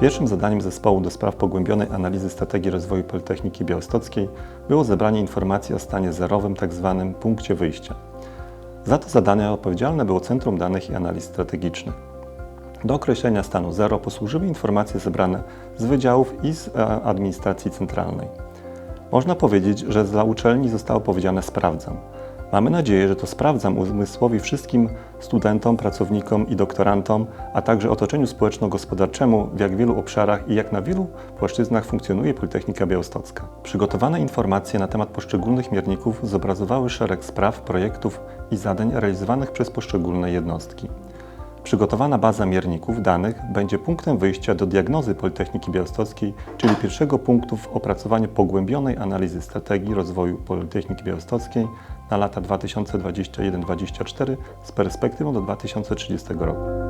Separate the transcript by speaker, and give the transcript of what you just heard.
Speaker 1: Pierwszym zadaniem zespołu do spraw pogłębionej analizy strategii rozwoju Politechniki Białostockiej było zebranie informacji o stanie zerowym, tzw. punkcie wyjścia. Za to zadanie odpowiedzialne było Centrum Danych i Analiz Strategicznych. Do określenia stanu zero posłużyły informacje zebrane z wydziałów i z e, administracji centralnej. Można powiedzieć, że dla uczelni zostało powiedziane sprawdzam. Mamy nadzieję, że to sprawdzam uzmysłowi wszystkim studentom, pracownikom i doktorantom, a także otoczeniu społeczno-gospodarczemu, w jak wielu obszarach i jak na wielu płaszczyznach funkcjonuje Politechnika Białostocka. Przygotowane informacje na temat poszczególnych mierników zobrazowały szereg spraw, projektów i zadań realizowanych przez poszczególne jednostki. Przygotowana baza mierników danych będzie punktem wyjścia do diagnozy Politechniki Białostockiej, czyli pierwszego punktu w opracowaniu pogłębionej analizy strategii rozwoju Politechniki Białostockiej na lata 2021-2024 z perspektywą do 2030 roku.